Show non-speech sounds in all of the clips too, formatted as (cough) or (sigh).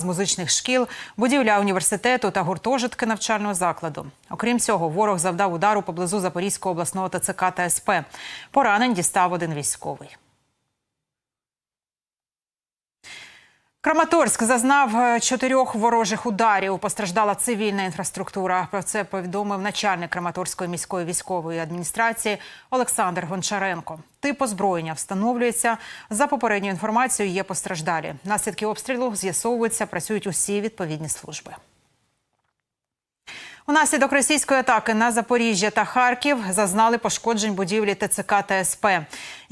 з музичних шкіл, будівля університету та гуртожитки навчального закладу. Окрім цього, ворог завдав удару поблизу Запорізького обласного ТЦК та СП. Поранень дістав один військовий. Краматорськ зазнав е, чотирьох ворожих ударів. Постраждала цивільна інфраструктура. Про це повідомив начальник Краматорської міської військової адміністрації Олександр Гончаренко. Тип озброєння встановлюється. За попередньою інформацією, є постраждалі. Наслідки обстрілу з'ясовуються, працюють усі відповідні служби. Унаслідок російської атаки на Запоріжжя та Харків зазнали пошкоджень будівлі ТЦК та СП.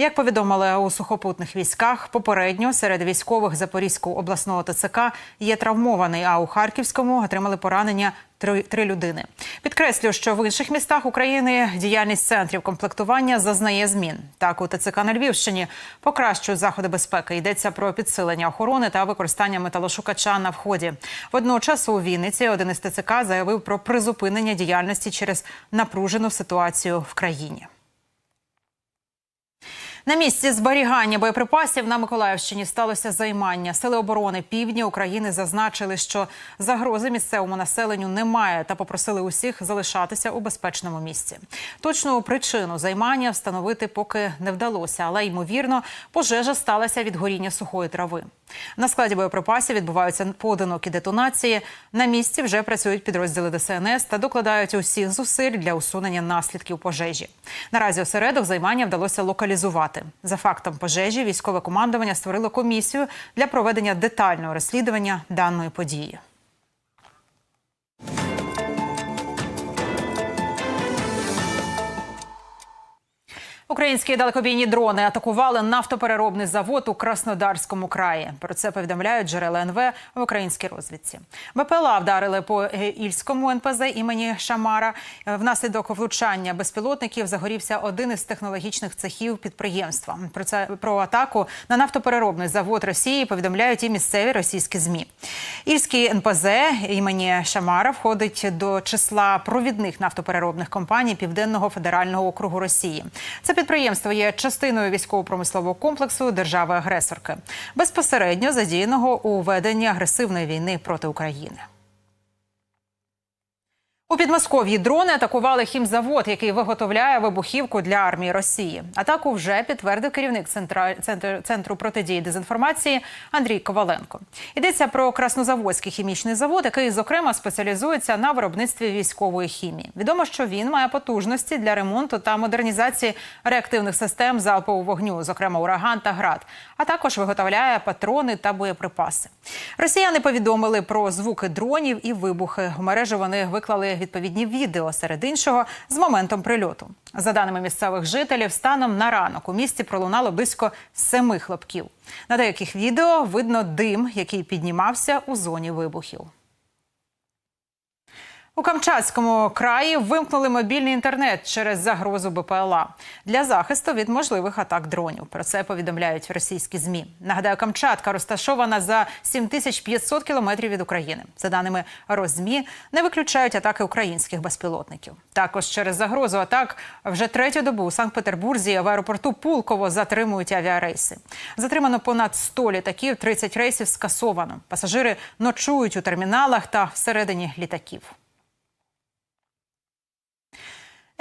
Як повідомили у сухопутних військах, попередньо серед військових Запорізького обласного ТЦК є травмований, а у Харківському отримали поранення три, три людини. Підкреслю, що в інших містах України діяльність центрів комплектування зазнає змін. Так, у ТЦК на Львівщині покращують заходи безпеки. Йдеться про підсилення охорони та використання металошукача на вході. Водночас у Вінниці один із ТЦК заявив про призупинення діяльності через напружену ситуацію в країні. На місці зберігання боєприпасів на Миколаївщині сталося займання. Сили оборони півдня України зазначили, що загрози місцевому населенню немає та попросили усіх залишатися у безпечному місці. Точну причину займання встановити поки не вдалося, але ймовірно, пожежа сталася від горіння сухої трави. На складі боєприпасів відбуваються поодинокі детонації. На місці вже працюють підрозділи ДСНС та докладають усіх зусиль для усунення наслідків пожежі. Наразі осередок займання вдалося локалізувати. За фактом пожежі військове командування створило комісію для проведення детального розслідування даної події. Українські далекобійні дрони атакували нафтопереробний завод у Краснодарському краї. Про це повідомляють джерела НВ в українській розвідці. БПЛА вдарили по е, Ільському НПЗ імені Шамара. Е, Внаслідок влучання безпілотників загорівся один із технологічних цехів підприємства. Про це про атаку на нафтопереробний завод Росії повідомляють і місцеві російські змі. Ільський НПЗ імені Шамара входить до числа провідних нафтопереробних компаній Південного федерального округу Росії. Це підприємство є частиною військово-промислового комплексу держави-агресорки, безпосередньо задіяного у веденні агресивної війни проти України. У Підмосков'ї дрони атакували хімзавод, який виготовляє вибухівку для армії Росії. Атаку вже підтвердив керівник центра, центру, центру протидії дезінформації Андрій Коваленко. Йдеться про Краснозаводський хімічний завод, який зокрема спеціалізується на виробництві військової хімії. Відомо, що він має потужності для ремонту та модернізації реактивних систем залпового вогню, зокрема ураган та град, а також виготовляє патрони та боєприпаси. Росіяни повідомили про звуки дронів і вибухи. У мережу вони виклали відповідні відео серед іншого з моментом прильоту. За даними місцевих жителів, станом на ранок у місті пролунало близько семи хлопків. На деяких відео видно дим, який піднімався у зоні вибухів. У Камчатському краї вимкнули мобільний інтернет через загрозу БПЛА для захисту від можливих атак дронів. Про це повідомляють російські змі. Нагадаю, Камчатка розташована за 7500 кілометрів від України. За даними Розмі, не виключають атаки українських безпілотників. Також через загрозу атак вже третю добу у Санкт-Петербурзі в аеропорту Пулково затримують авіарейси. Затримано понад 100 літаків, 30 рейсів скасовано. Пасажири ночують у терміналах та всередині літаків.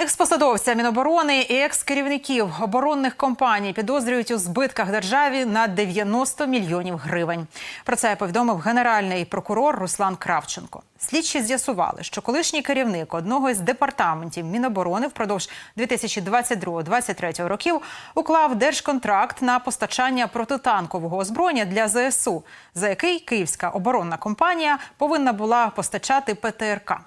Експосадовця Міноборони і екс-керівників оборонних компаній підозрюють у збитках державі на 90 мільйонів гривень. Про це повідомив генеральний прокурор Руслан Кравченко. Слідчі з'ясували, що колишній керівник одного із департаментів Міноборони впродовж 2022-2023 років уклав держконтракт на постачання протитанкового озброєння для ЗСУ, за який київська оборонна компанія повинна була постачати ПТРК.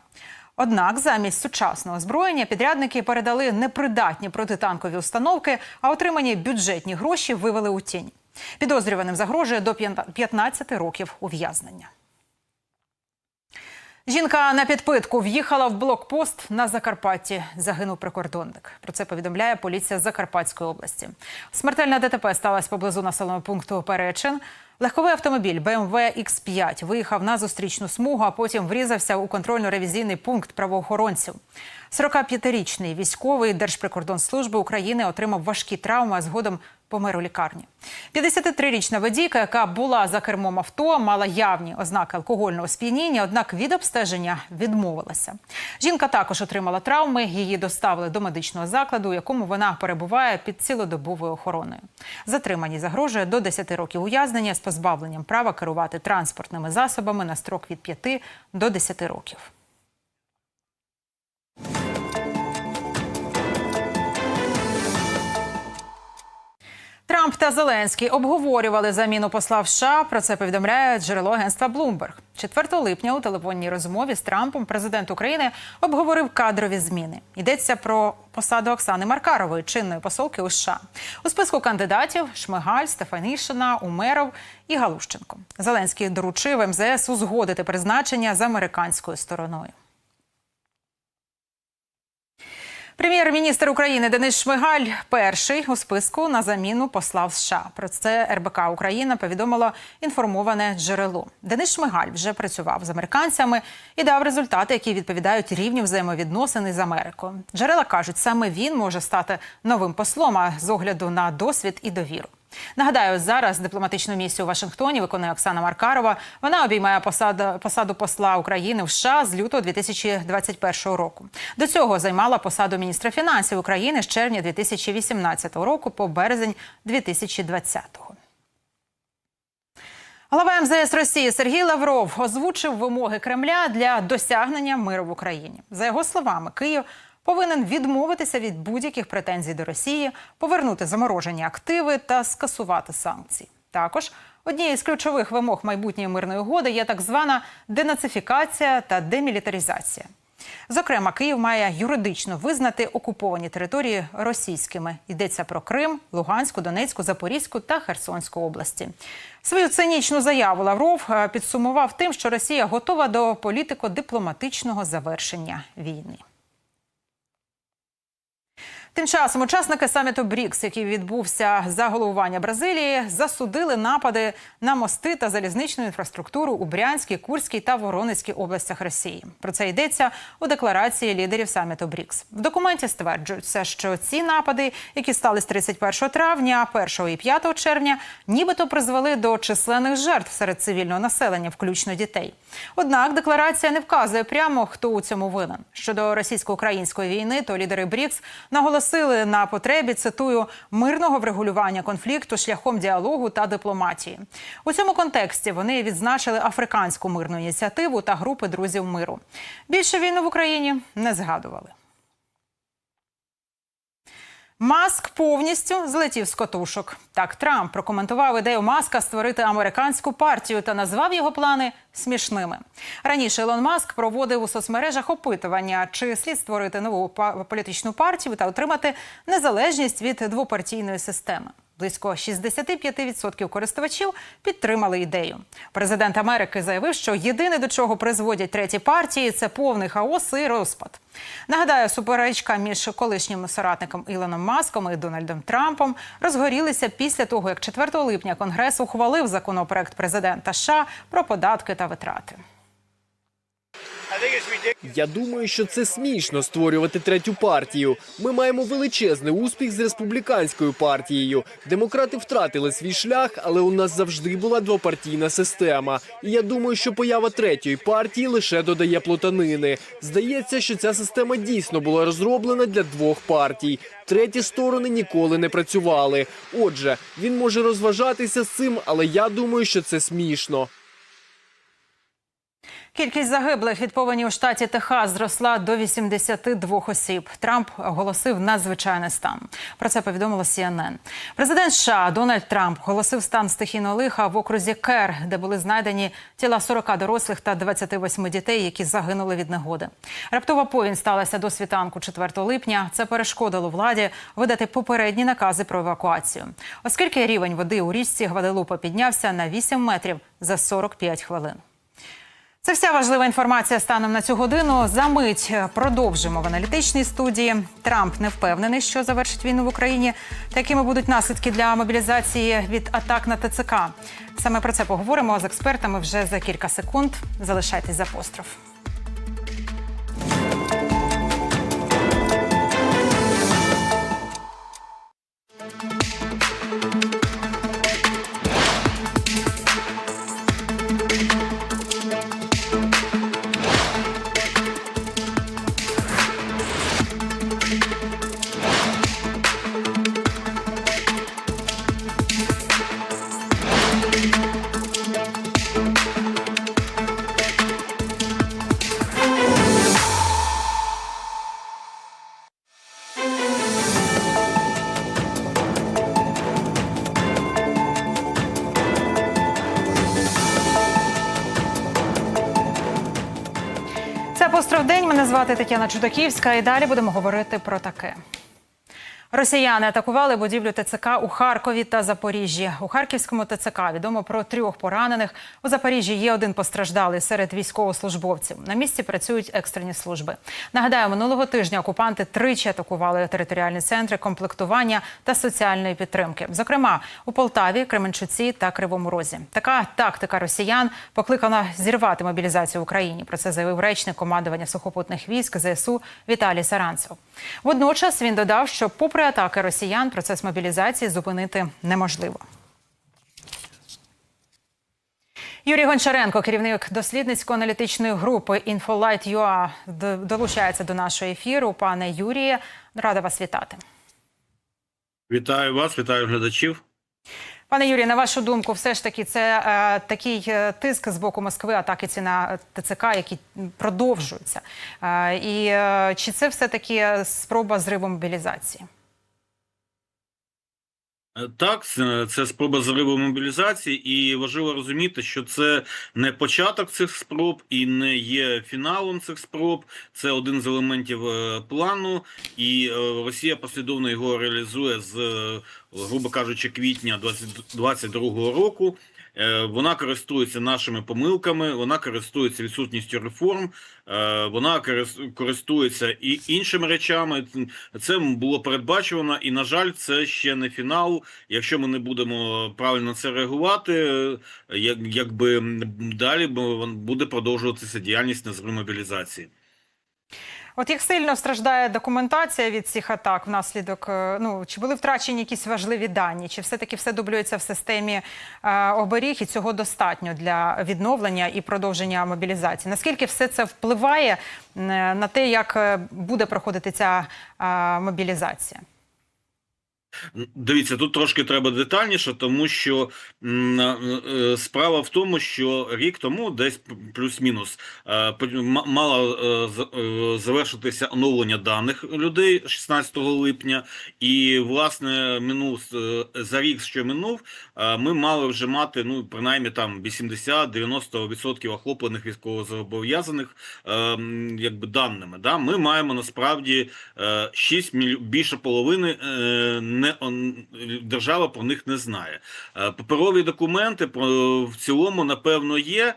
Однак замість сучасного озброєння підрядники передали непридатні протитанкові установки, а отримані бюджетні гроші вивели у тінь. Підозрюваним загрожує до 15 років ув'язнення. Жінка на підпитку в'їхала в блокпост на Закарпатті. Загинув прикордонник. Про це повідомляє поліція Закарпатської області. Смертельна ДТП сталася поблизу населеного пункту Перечин. Легковий автомобіль BMW X5 виїхав на зустрічну смугу, а потім врізався у контрольно-ревізійний пункт правоохоронців. 45-річний військовий Держприкордонслужби України отримав важкі травми, а згодом помер у лікарні. 53-річна водійка, яка була за кермом авто, мала явні ознаки алкогольного сп'яніння, однак від обстеження відмовилася. Жінка також отримала травми. Її доставили до медичного закладу, у якому вона перебуває під цілодобовою охороною. Затримані загрожує до 10 років ув'язнення з позбавленням права керувати транспортними засобами на строк від 5 до 10 років. Трамп та Зеленський обговорювали заміну посла в США. Про це повідомляє джерело агентства Bloomberg. 4 липня у телефонній розмові з Трампом президент України обговорив кадрові зміни. Йдеться про посаду Оксани Маркарової, чинної посолки у США. У списку кандидатів Шмигаль, Стефанішина, Умеров і Галущенко. Зеленський доручив МЗС узгодити призначення з американською стороною. Прем'єр-міністр України Денис Шмигаль перший у списку на заміну посла США. Про це РБК Україна повідомило інформоване джерело. Денис Шмигаль вже працював з американцями і дав результати, які відповідають рівню взаємовідносин з Америкою. Джерела кажуть, саме він може стати новим послом а з огляду на досвід і довіру. Нагадаю, зараз дипломатичну місію у Вашингтоні виконує Оксана Маркарова. Вона обіймає посаду, посаду посла України в США з лютого 2021 року. До цього займала посаду міністра фінансів України з червня 2018 року по березень 2020 Голова МЗС Росії Сергій Лавров озвучив вимоги Кремля для досягнення миру в Україні. За його словами, Київ повинен відмовитися від будь-яких претензій до Росії, повернути заморожені активи та скасувати санкції. Також однією з ключових вимог майбутньої мирної угоди є так звана денацифікація та демілітаризація. Зокрема, Київ має юридично визнати окуповані території російськими. Йдеться про Крим, Луганську, Донецьку, Запорізьку та Херсонську області. Свою цинічну заяву Лавров е, підсумував тим, що Росія готова до політико-дипломатичного завершення війни. Тим часом учасники саміту БРІКС, який відбувся за головування Бразилії, засудили напади на мости та залізничну інфраструктуру у Брянській, Курській та Воронезькій областях Росії. Про це йдеться у декларації лідерів саміту БРІКС. В документі стверджується, що ці напади, які стали з 31 травня, 1 і 5 червня, нібито призвели до численних жертв серед цивільного населення, включно дітей. Однак декларація не вказує прямо, хто у цьому винен. Щодо російсько-української війни, то лідери БРІКС наголосили на потребі цитую мирного врегулювання конфлікту шляхом діалогу та дипломатії. У цьому контексті вони відзначили африканську мирну ініціативу та групи друзів миру. Більше війни в Україні не згадували. Маск повністю злетів з котушок. Так Трамп прокоментував ідею Маска створити американську партію та назвав його плани смішними. Раніше Ілон Маск проводив у соцмережах опитування, чи слід створити нову політичну партію та отримати незалежність від двопартійної системи. Близько 65% користувачів підтримали ідею. Президент Америки заявив, що єдине до чого призводять треті партії це повний хаос і розпад. Нагадаю, суперечка між колишнім соратником Ілоном Маском і Дональдом Трампом розгорілися після того, як 4 липня Конгрес ухвалив законопроект президента США про податки та витрати. Я думаю, що це смішно створювати третю партію. Ми маємо величезний успіх з республіканською партією. Демократи втратили свій шлях, але у нас завжди була двопартійна система. І я думаю, що поява третьої партії лише додає плутанини. Здається, що ця система дійсно була розроблена для двох партій. Треті сторони ніколи не працювали. Отже, він може розважатися з цим, але я думаю, що це смішно. Кількість загиблих від повені у штаті Техас зросла до 82 осіб. Трамп оголосив надзвичайний стан. Про це повідомило CNN. Президент США Дональд Трамп оголосив стан стихійного лиха в окрузі Кер, де були знайдені тіла 40 дорослих та 28 дітей, які загинули від негоди. Раптова повінь сталася до світанку 4 липня. Це перешкодило владі видати попередні накази про евакуацію, оскільки рівень води у річці Гваделупа піднявся на 8 метрів за 45 хвилин. Це вся важлива інформація станом на цю годину. За мить продовжимо в аналітичній студії. Трамп не впевнений, що завершить війну в Україні. Такими будуть наслідки для мобілізації від атак на ТЦК. Саме про це поговоримо з експертами вже за кілька секунд. Залишайтесь за постров. Тетяна Чудаківська. І далі будемо говорити про таке. Росіяни атакували будівлю ТЦК у Харкові та Запоріжжі. У Харківському ТЦК відомо про трьох поранених. У Запоріжжі є один постраждалий серед військовослужбовців. На місці працюють екстрені служби. Нагадаю, минулого тижня окупанти тричі атакували територіальні центри комплектування та соціальної підтримки. Зокрема, у Полтаві, Кременчуці та Кривому Розі. Така тактика росіян покликана зірвати мобілізацію в Україні. Про це заявив речник командування сухопутних військ ЗСУ Віталій Саранцев. Водночас він додав, що попри атаки росіян процес мобілізації зупинити неможливо. Юрій Гончаренко, керівник дослідницько-аналітичної групи InfoLight.ua, д- долучається до нашого ефіру. Пане Юріє, рада вас вітати. Вітаю вас, вітаю глядачів. Пане Юрію, на вашу думку, все ж таки це е, такий е, тиск з боку Москви, атаки ці на ТЦК, які продовжуються. Е, і е, чи це все таки спроба зриву мобілізації? Е, Так, це це спроба зриву мобілізації, і важливо розуміти, що це не початок цих спроб і не є фіналом цих спроб. Це один з елементів е, плану, і е, Росія послідовно його реалізує з, грубо кажучи, квітня 2022 року. Е, Вона користується нашими помилками, вона користується відсутністю реформ, е, вона користується і іншими речами. Це було передбачено, і на жаль, це ще не фінал. Якщо ми не будемо правильно це реагувати, е, як, якби далі буде продовжуватися діяльність на мобілізації. От як сильно страждає документація від цих атак внаслідок, е, ну чи були втрачені якісь важливі дані, чи все-таки все дублюється в системі е, оберіг і цього достатньо для відновлення і продовження мобілізації? Наскільки все це впливає е, на те, як е, буде проходити ця е, мобілізація? Дивіться, тут трошки треба детальніше, тому що е, справа в тому, що рік тому, десь плюс-мінус, е, мало е, е, завершитися оновлення даних людей 16 липня, і власне минув е, за рік, що минув, е, ми мали вже мати ну принаймні там 80-90% охоплених військовозобов'язаних е, якби даними. Да? Ми маємо насправді е, 6 міль... більше половини е, не держава про них не знає. Е, Паперові документи про в цілому напевно є.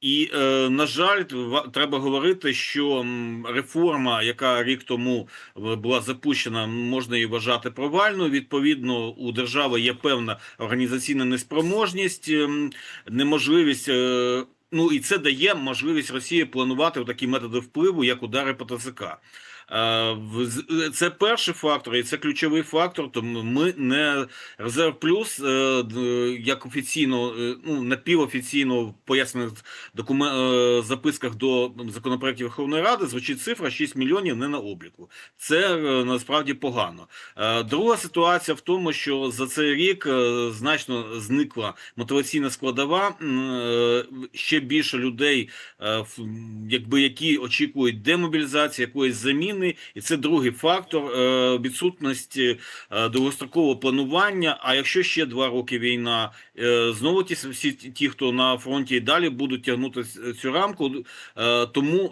І е, на жаль, треба говорити, що реформа, яка рік тому е, була запущена, можна її вважати провальною. Відповідно, у держави є певна організаційна неспроможність, ем, неможливість. Ну і це дає можливість Росії планувати такі методи впливу, як удари по ТЦК. Е, Це перший фактор, і це ключовий фактор. Тому ми не резерв плюс, е, як офіційно, е, ну напівофіційно пояснених докумен... е, записках до законопроектів Верховної Ради звучить цифра 6 мільйонів не на обліку. Це насправді погано. Друга ситуація в тому, що за цей рік значно зникла мотиваційна складова. Ще більше людей, якби які очікують демобілізації, якоїсь заміни, і це другий фактор е, відсутності е, довгострокового планування. А якщо ще два роки війна, е, знову ті всі ті, хто на фронті і далі будуть тягнути цю рамку. Тому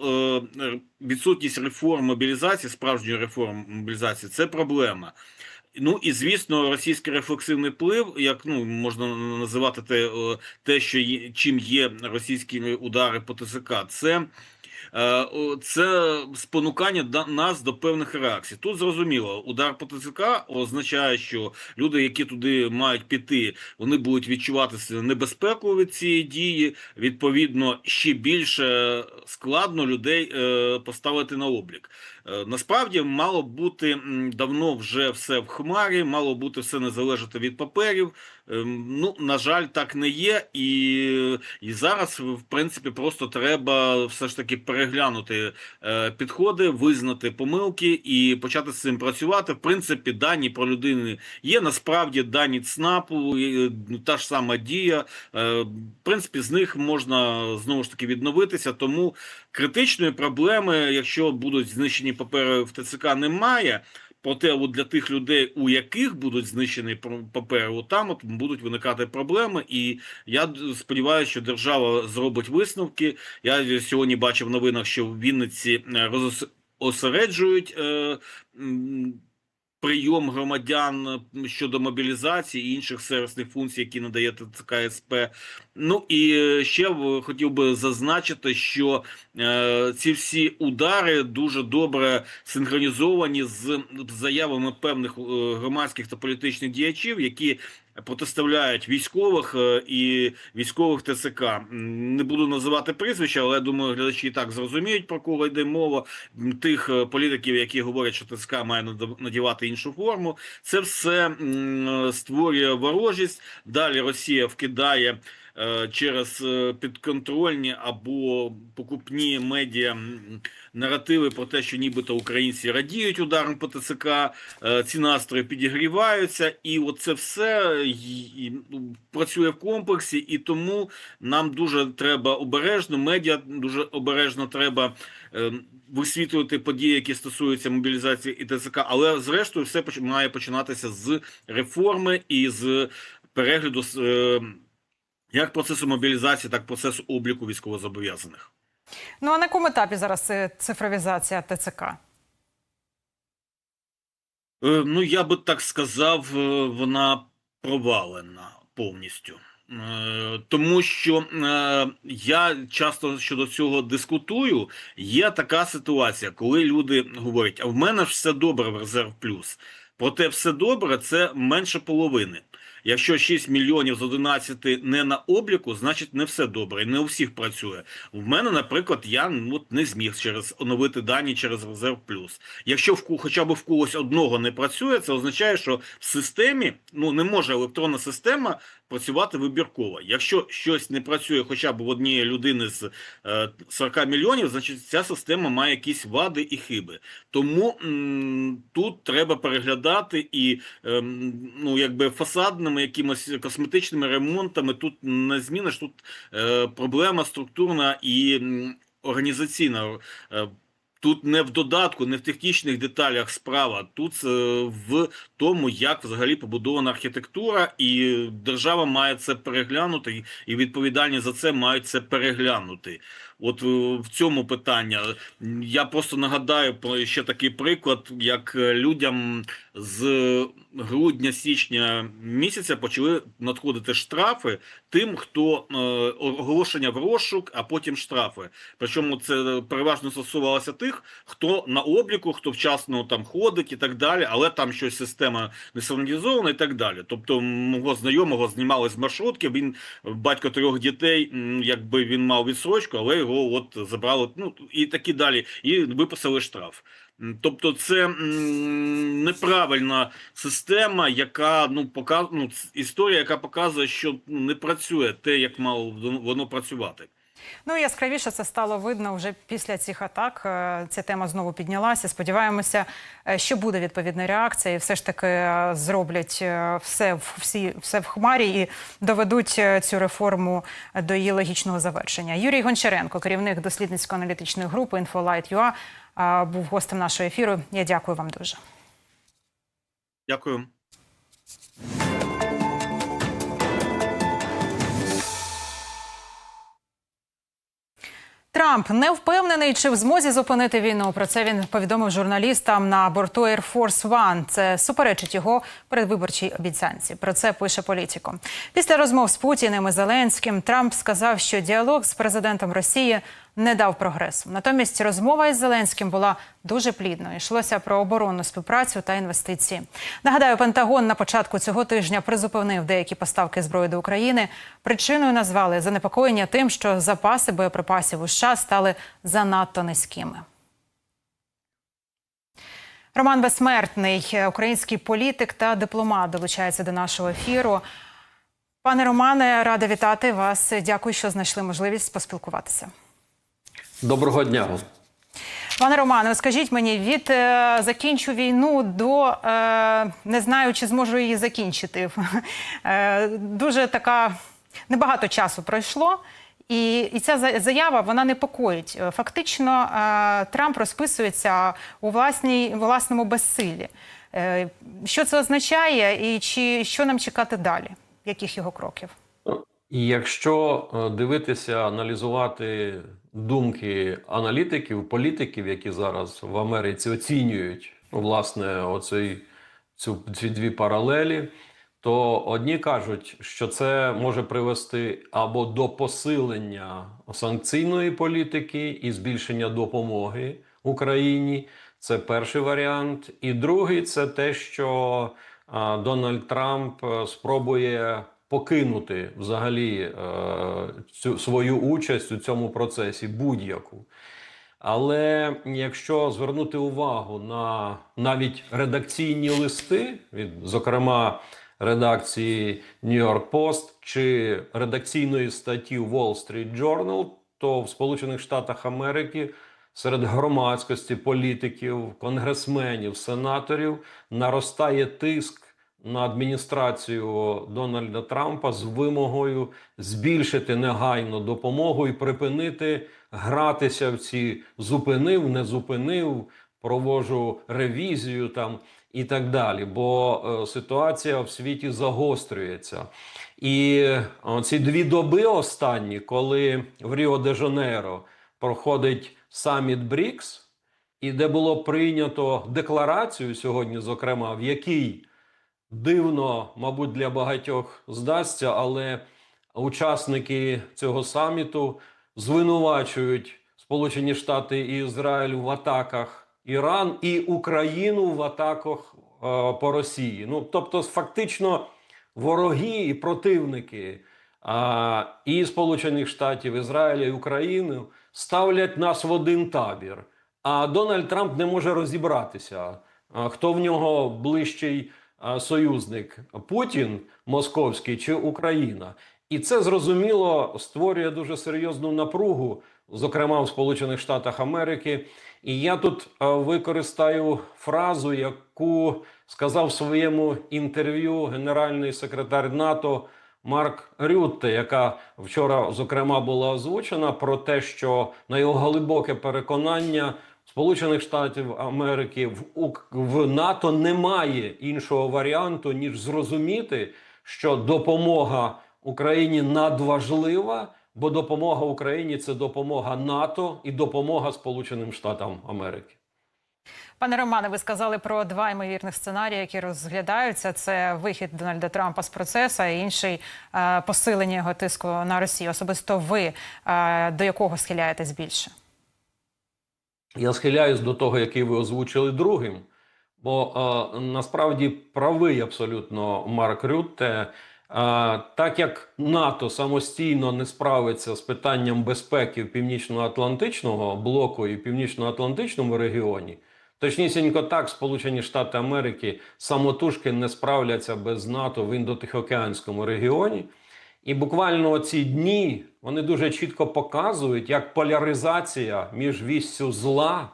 відсутність реформ мобілізації, справжньої реформи мобілізації, це проблема. Ну і звісно, російський рефлексивний вплив, як ну можна називати те, те що є, чим є російські удари по ТСК, це. Е, Це спонукання нас до певних реакцій. Тут зрозуміло, удар по ТЦК означає, що люди, які туди мають піти, вони будуть відчувати небезпеку від цієї дії. Відповідно, ще більше складно людей е, поставити на облік. Е, Насправді мало бути давно вже все в хмарі, мало бути все не залежати від паперів. Ем, Ну, на жаль, так не є, і, і зараз, в принципі, просто треба все ж таки переглянути е, підходи, визнати помилки і почати з цим працювати. В принципі, дані про людини є. Насправді дані ЦНАПу, ну, та ж сама дія. Е, В принципі, з них можна знову ж таки відновитися. Тому критичної проблеми, якщо будуть знищені папери в ТЦК, немає. Проте, от для тих людей, у яких будуть знищені папери, от там от будуть виникати проблеми. І я сподіваюся, що держава зробить висновки. Я сьогодні бачив в новинах, що в Вінниці розосереджують е, прийом громадян щодо мобілізації і інших сервісних функцій, які надає ТЦК СП. Ну і е, ще хотів би зазначити, що е, ці всі удари дуже добре синхронізовані з заявами певних е, громадських та політичних діячів, які протиставляють військових е, і військових ТСК. Не буду називати прізвища, але я думаю, глядачі і так зрозуміють про кого йде мова. Тих е, політиків, які говорять, що ТСК має надівати іншу форму. Це все створює ворожість. Далі Росія вкидає е, через е, підконтрольні або покупні медіа наративи про те, що нібито українці радіють ударом по ТЦК, е, ці настрої підігріваються, і оце все ну, працює в комплексі, і тому нам дуже треба обережно, медіа дуже обережно треба е, висвітлювати події, які стосуються мобілізації і ТЦК, але зрештою все має починатися з реформи і з перегляду з, е, як процесу мобілізації, так і процесу обліку військовозобов'язаних. Ну а на якому етапі зараз цифровізація ТЦК? Е, Ну, я би так сказав, е, вона провалена повністю. Е, Тому що я часто щодо цього дискутую. Є така ситуація, коли люди говорять: а в мене ж все добре в резерв плюс. Проте все добре це менше половини. Якщо 6 мільйонів з 11 не на обліку, значить не все добре, не у всіх працює. В мене, наприклад, я ну, не зміг через оновити дані через резерв плюс. Якщо в хоча б в когось одного не працює, це означає, що в системі ну не може електронна система працювати вибірково. Якщо щось не працює, хоча б в однієї людини з е, 40 мільйонів, значить ця система має якісь вади і хиби. Тому м, тут треба переглядати і ем, ну якби фасадними якимось косметичними ремонтами тут не зміниш. Тут е, проблема структурна і організаційна. Тут не в додатку, не в технічних деталях справа. Тут е, в тому, як взагалі побудована архітектура, і держава має це переглянути, і- і відповідальні за це мають це переглянути. От е, в цьому питання я просто нагадаю про ще такий приклад, як е, людям з грудня-січня місяця почали надходити штрафи тим, хто е, оголошення в розшук, а потім штрафи. Причому це переважно стосувалося тих, хто на обліку, хто вчасно там ходить і так далі, але там щось система не синхронізована і так далі. Тобто, мого знайомого знімали з маршрутки. Він батько трьох дітей, якби він мав відсрочку, але його от забрали. Ну і такі далі, і виписали штраф. Тобто, це неправильна система, яка ну показ... ну, історія, яка показує, що не працює те, як мало воно- працювати. Ну яскравіше це стало видно вже після цих атак. Е, Ця тема знову піднялася. Сподіваємося, е, що буде відповідна реакція, і все ж таки е, зроблять все всі все в хмарі і доведуть цю реформу до її логічного завершення. Юрій Гончаренко, керівник дослідницько-аналітичної групи е, був гостем нашого ефіру. Я дякую вам дуже. Дякую. Трамп не впевнений, чи в змозі зупинити війну. Про це він повідомив журналістам на борту Air Force One. Це суперечить його передвиборчій обіцянці. Про це пише політико. Після розмов з Путіним і Зеленським Трамп сказав, що діалог з президентом Росії не дав прогресу. Натомість розмова із Зеленським була дуже плідною. Йшлося про оборонну співпрацю та інвестиції. Нагадаю, Пентагон на початку цього тижня призупинив деякі поставки зброї до України. Причиною назвали занепокоєння тим, що запаси боєприпасів у США стали занадто низькими. Роман Безсмертний, український політик та дипломат, долучається до нашого ефіру. Пане Романе, рада вітати вас. Дякую, що знайшли можливість поспілкуватися. Доброго дня. Пане Романе, скажіть мені, від е, закінчу війну до е, не знаю, чи зможу її закінчити. (laughs) Е, дуже така небагато часу пройшло. І, і ця заява вона непокоїть. Е, Фактично, е, Трамп розписується у власній власному безсилі. Е, Що це означає, і чи що нам чекати далі? Яких його кроків? І якщо е, дивитися, аналізувати думки аналітиків, політиків, які зараз в Америці оцінюють власне оцей, цю ці дві паралелі, то одні кажуть, що це може привести або до посилення санкційної політики і збільшення допомоги Україні. Це перший варіант. І другий це те, що Дональд Трамп е, спробує покинути взагалі е, цю свою участь у цьому процесі будь-яку. Але якщо звернути увагу на навіть редакційні листи, від, зокрема, редакції New York Post чи редакційної статті Wall Street Journal, то в Сполучених Штатах Америки серед громадськості, політиків, конгресменів, сенаторів наростає тиск на адміністрацію Дональда Трампа з вимогою збільшити негайно допомогу і припинити гратися в ці зупинив, не зупинив, провожу ревізію там і так далі. Бо е, ситуація в світі загострюється. І е, ці дві доби останні, коли в Ріо де Жанейро проходить саміт БРІКС, і де було прийнято декларацію сьогодні, зокрема, в якій дивно, мабуть, для багатьох здасться, але учасники цього саміту звинувачують Сполучені Штати і Ізраїль в атаках Іран і Україну в атаках е, по Росії. Ну тобто, фактично, вороги і противники а, і Сполучених Штатів, Ізраїля і України ставлять нас в один табір. А Дональд Трамп не може розібратися, хто в нього ближчий союзник Путін московський чи Україна. І це зрозуміло створює дуже серйозну напругу, зокрема в Сполучених Штатах Америки. І я тут використаю фразу, яку сказав в своєму інтерв'ю генеральний секретар НАТО Марк Рютте, яка вчора зокрема була озвучена про те, що на його глибоке переконання Сполучених Штатів Америки в, в НАТО немає іншого варіанту ніж зрозуміти, що допомога Україні надважлива, бо допомога Україні це допомога НАТО і допомога Сполученим Штатам Америки. Пане Романе, ви сказали про два ймовірних сценарії, які розглядаються: це вихід Дональда Трампа з процесу, і інший е, посилення його тиску на Росію. Особисто ви е, до якого схиляєтесь більше? Я схиляюсь до того, який ви озвучили другим, бо е, насправді правий абсолютно Марк Рютте. Е, так як НАТО самостійно не справиться з питанням безпеки в Північно-Атлантичного блоку і Північно-Атлантичному регіоні, точнісінько так Сполучені Штати Америки самотужки не справляться без НАТО в індотихоокеанському регіоні. І буквально ці дні вони дуже чітко показують, як поляризація між вістю зла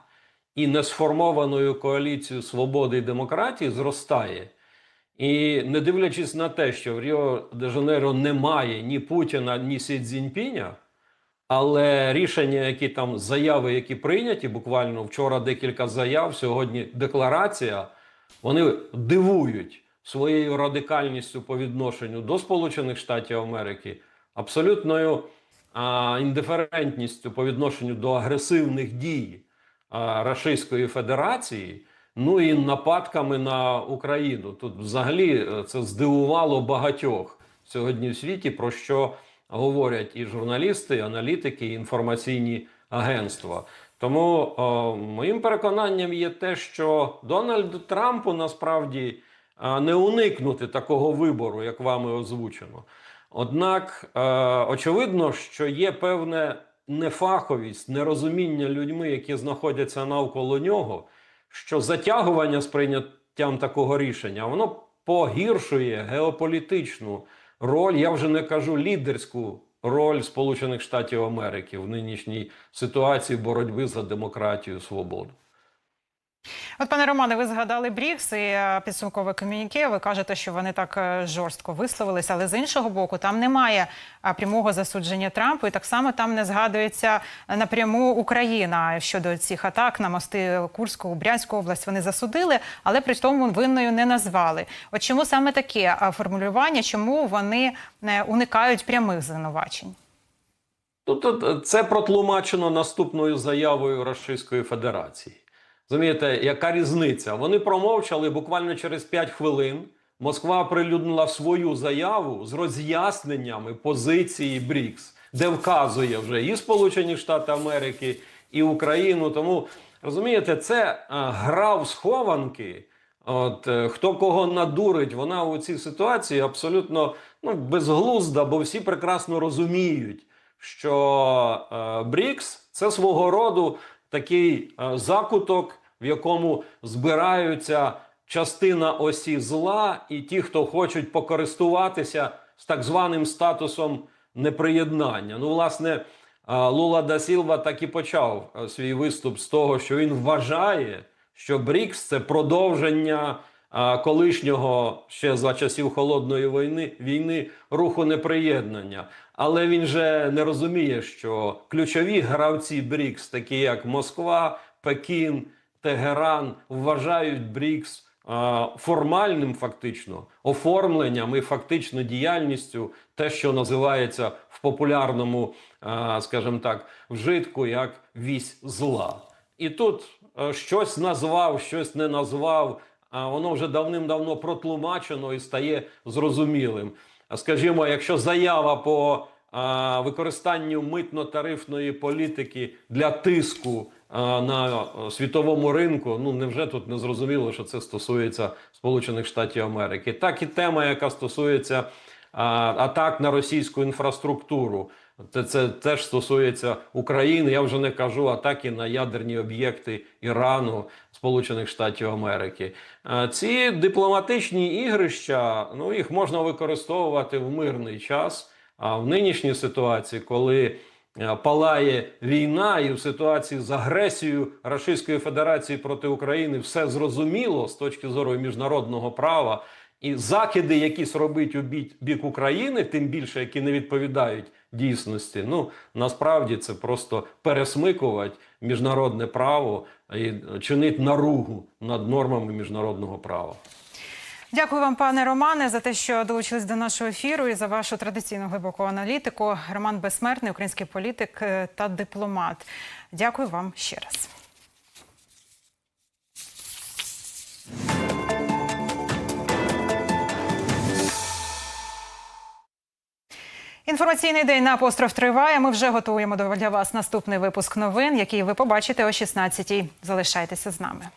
і несформованою коаліцією свободи і демократії зростає. І не дивлячись на те, що в Ріо де Жанейро немає ні Путіна, ні Сі Цзіньпіня, але рішення, які там заяви, які прийняті, буквально вчора декілька заяв, сьогодні декларація, вони дивують своєю радикальністю по відношенню до Сполучених Штатів Америки, абсолютною а, індиферентністю по відношенню до агресивних дій а, Російської Федерації. Ну і нападками на Україну. Тут взагалі е, це здивувало багатьох сьогодні в світі, про що говорять і журналісти, і аналітики, і інформаційні агентства. Тому о, моїм переконанням є те, що Дональду Трампу насправді не уникнути такого вибору, як вами озвучено. Однак, е, очевидно, що є певне нефаховість, нерозуміння людьми, які знаходяться навколо нього, що затягування з прийняттям такого рішення воно погіршує геополітичну роль. Я вже не кажу лідерську роль Сполучених Штатів Америки в нинішній ситуації боротьби за демократію свободу. От, пане Романе, ви згадали БРІКС і е, підсумкове комюніке. Ви кажете, що вони так е, жорстко висловилися, але з іншого боку, там немає е, прямого засудження Трампу, і так само там не згадується напряму Україна щодо цих атак на мости Курську, Брянську область. Вони засудили, але при тому винною не назвали. От чому саме таке формулювання? Чому вони е, уникають прямих звинувачень? Тут, тут це протлумачено наступною заявою Російської Федерації. Розумієте, яка різниця? Вони промовчали буквально через 5 хвилин. Москва оприлюднила свою заяву з роз'ясненнями позиції БРІКС, де вказує вже і Сполучені Штати Америки, і Україну. Тому розумієте, це е, гра в схованки. От е, хто кого надурить, вона у цій ситуації абсолютно ну, безглузда, бо всі прекрасно розуміють, що е, БРІКС це свого роду такий е, закуток, в якому збираються частина осі зла, і ті, хто хочуть покористуватися з так званим статусом неприєднання. Ну, власне, Лула да Сілва так і почав е, свій виступ з того, що він вважає, що БРІКС це продовження колишнього ще за часів холодної війни війни руху неприєднання. Але він же не розуміє, що ключові гравці БРІКС, такі як Москва, Пекін, Тегеран, вважають БРІКС формальним фактично оформленням і фактично діяльністю, те, що називається в популярному, а, скажімо так, вжитку як вісь зла. І тут е, щось назвав, щось не назвав, а воно вже давним-давно протлумачено і стає зрозумілим. Скажімо, якщо заява по використанню митно-тарифної політики для тиску на світовому ринку, ну невже тут не зрозуміло, що це стосується Сполучених Штатів Америки? Так і тема, яка стосується атак на російську інфраструктуру. Це, це теж стосується України. Я вже не кажу атаки на ядерні об'єкти Ірану, Сполучених Штатів Америки. Ці дипломатичні ігрища, ну їх можна використовувати в мирний час. А в нинішній ситуації, коли палає війна, і в ситуації з агресією Російської Федерації проти України все зрозуміло з точки зору міжнародного права. І закиди, якісь робить у бік, України, тим більше, які не відповідають дійсності. Ну насправді це просто пересмикувати міжнародне право і чинить наругу над нормами міжнародного права. Дякую вам, пане Романе, за те, що долучились до нашого ефіру і за вашу традиційну глибоку аналітику. Роман Безсмертний, український політик е, та дипломат. Дякую вам ще раз. Інформаційний день на апостроф триває. Ми вже готуємо для вас наступний випуск новин, який ви побачите о 16-й. Залишайтеся з нами.